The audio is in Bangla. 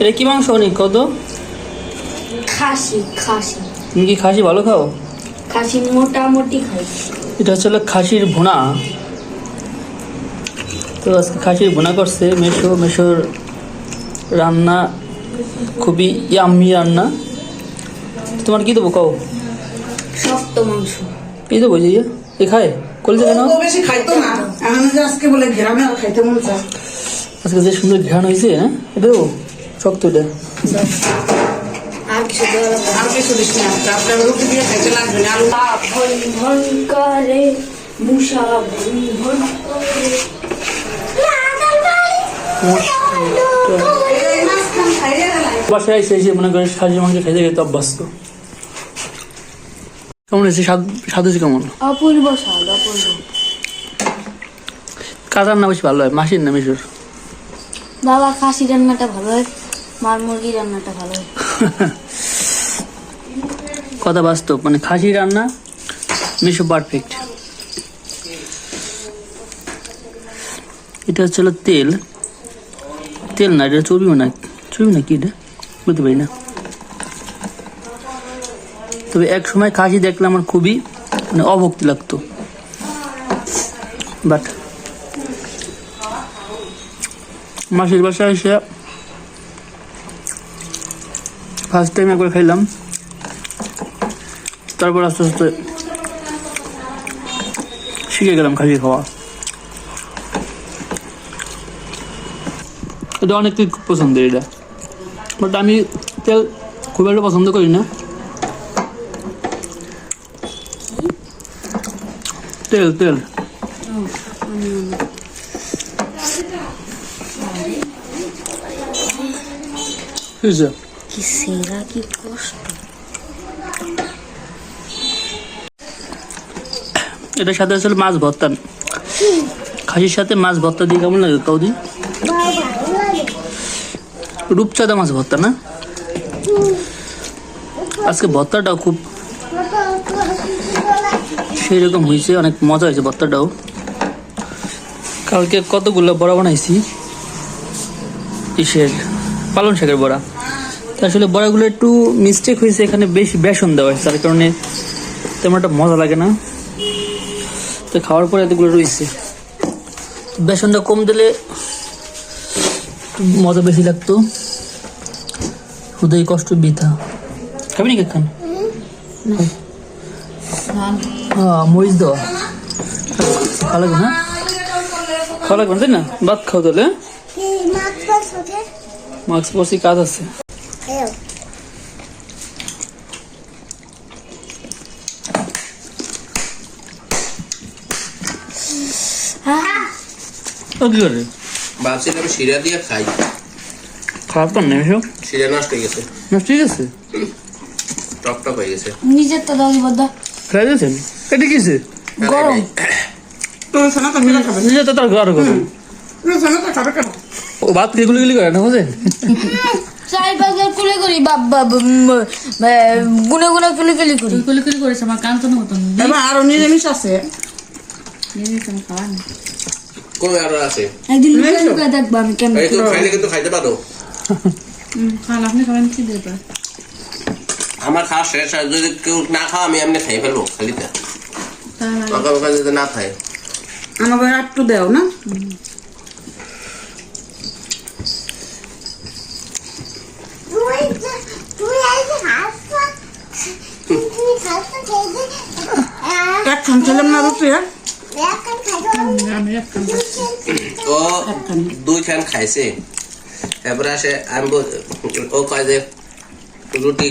এটা কি মাংস অনেক? কত? খাসি খাসি। তুমি কি খাসি ভালো খাও? খাসি মোটামুটি খাই। এটা হচ্ছে খাসির ভুনা। তো আজকে খাসির ভুনা করছে মেশো মেশোর রান্না খুবই ইয়াম্মি রান্না। তোমার কি দেবো কও? শক্ত মাংস। এই দেবো যে এ খায়? কলজা কেন? বেশি খাইতো না। আজকে বলে ঘেরামে আর খাইতে মন চায়। আজকে যে সুন্দর ঘ্রাণ হয়েছে হ্যাঁ? এটা দেবো? শক্ত এটা আর কিছু না। আর কিছু দিস না আপনার রুটি দিয়ে খাইতে লাগবে না আলু ভন ভন করে মুসা ভন ভন করে এই মাঝখান খাইয়ে গেলাই বাসায় এসে এসে মনে করে খাসির মাংস খাইতে খেতে অভ্যস্ত। কেমন হয়েছে? স্বাদ স্বাদ হয়েছে কেমন? অপূর্ব স্বাদ অপূর্ব। কার রান্না বেশি ভালো হয়? মাসির না মিশুর? বাবা খাসি রান্নাটা ভালো হয়। কথা বাস্তব মানে খাসি রান্না, মিশো পারফেক্ট এটা হচ্ছে তেল। তেল না, এটা চর্বি না চর্বি না কি এটা? বুঝতে পারি না। তবে এক সময় খাসি দেখলে আমার খুবই মানে অভক্তি লাগতো। বাট মাসির বাসায় এসে ফার্স্ট টাইম একবার খাইলাম। তারপর আস্তে আস্তে শিখে গেলাম খাসি খাওয়া। এটা অনেকের খুব পছন্দের এটা। বাট আমি তেল খুব একটা পছন্দ করি না। তেল তেল। কি হয়েছে? কি সেরা, কি কষ্ট। এটার সাথে আসলে মাছ ভর্তা। খাসির সাথে মাছ ভর্তা দিয়ে কেমন লাগে, কাউদি? রূপচাঁদা মাছ ভর্তা, না? আজকে ভর্তাটাও খুব সেই রকম হয়েছে, অনেক মজা হয়েছে ভর্তাটাও। কালকে কতগুলো বড়া বানাইছি? ইসের পালন শাকের বড়া। তা আসলে বড়াগুলো একটু মিস্টেক হয়েছে এখানে বেশি বেসন দেওয়া হয়েছে তার কারণে তেমন একটা মজা লাগে না। তো খাওয়ার পরে এতগুলো রয়েছে। বেসনটা কম দিলে মজা বেশি লাগতো। শুধুই কষ্ট বৃথা। খাবি নাকি খান হ্যাঁ মরিচ দেওয়া। খাওয়া লাগবে হ্যাঁ? খাওয়া লাগবে না, তাই না? ভাত খাও তাহলে মাস্ক পরছি কাজ আছে। ও কি করে? ভাবছিলাম আমি শিরা দিয়ে খাই। খারাপ তো নেই শিরা নষ্ট হয়ে গেছে। টক টক হয়ে গেছে। নিজের তো দাদি বদ্দা খাই দিয়েছেন? এটা কিসে? গরম। তুমি শোনা তো মেলা খাবে। নিজে তো তার ঘর করো তুমি তো খাবে কেন? ও ভাত গুলি করে না বুঝেন চার পাঁচ বার কুলে করি বাবা গুনে গুনে কুলে কুলি করি। কুলি কুলি করেছে আমার কান কান্তন মতন এবার আরও নিরামিষ আছে। খাওয়া না কোন। আরও আছে? একদিন লুকায় লুকায় দেখব আমি কেমন? এই তো খাইলে কিন্তু খাইতে পারো। খান আপনি খাবেন কি দেবে আমার খাওয়া শেষ আর যদি কেউ না খাও আমি এমনি খাই ফেলব মাখা যদি না খাই আমাকে একটু দেও না। এক খান খেলাম না রুটি হ্যাঁ? ও দুই খান খাইছে। তারপরে আসে আমি ও কয় যে রুটি